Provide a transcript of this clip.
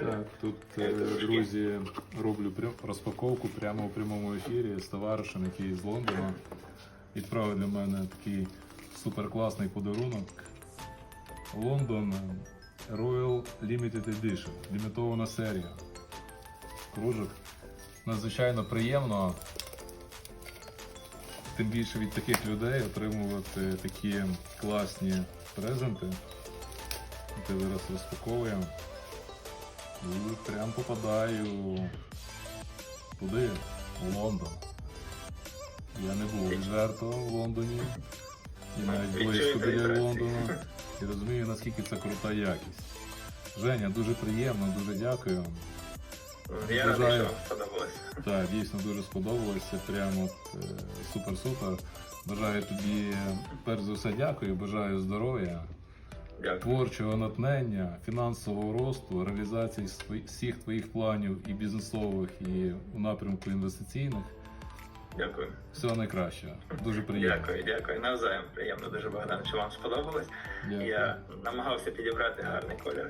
Так, тут, е, друзі, роблю розпаковку прямо у прямому ефірі з товаришем, який з Лондона. Відправив для мене такий суперкласний подарунок. Лондон Royal Limited Edition. Лімітована серія. Кружок. Надзвичайно приємно. Тим більше від таких людей отримувати такі класні презенти. Ти зараз розпаковуємо. І прям попадаю туди, в Лондон. Я не був відверто в Лондоні. І навіть близько біля. Лондона. І розумію, наскільки це крута якість. Женя, дуже приємно, дуже дякую. Я радий, що вам сподобалось. Так, дійсно дуже сподобалося. Прямо от, е, супер-супер. Бажаю тобі, перш за все, дякую, бажаю здоров'я. Творчого натхнення, фінансового росту, реалізації всіх твоїх планів і бізнесових, і у напрямку інвестиційних. Дякую. Всього найкращого. Дуже приємно. Дякую, дякую. Навзаєм приємно дуже Богдан, що вам сподобалось. Дякую. Я намагався підібрати гарний колір.